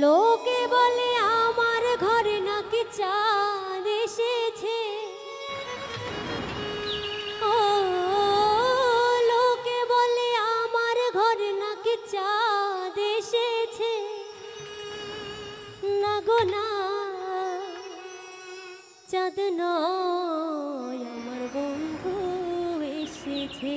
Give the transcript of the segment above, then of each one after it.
লোকে বলে আমার ঘরে নাকি চাঁদ এসেছে। ও, লোকে বলে আমার ঘরে নাকি চাঁদ এসেছে। না গো না, চাঁদ নয়, আমার বন্ধু এসেছে।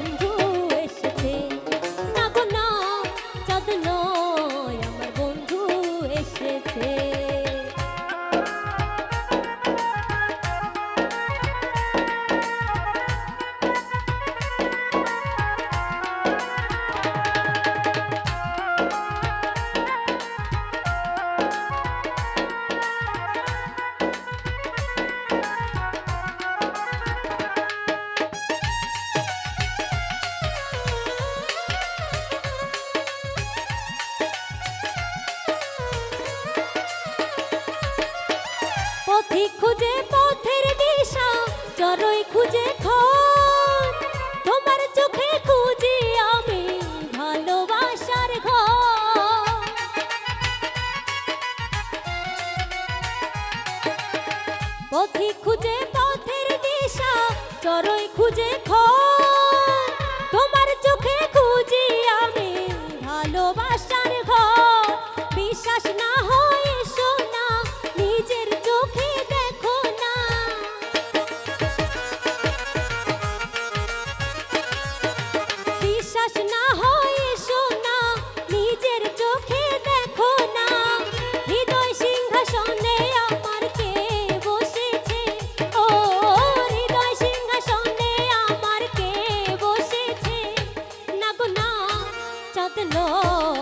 যে পথের দিশা চরই খুঁজে খোঁজ তোমার চোখে খুঁজি আমি ভালোবাসার ঘর। পথি খুঁজে পথের দিশা চরই খুঁজে বদলো।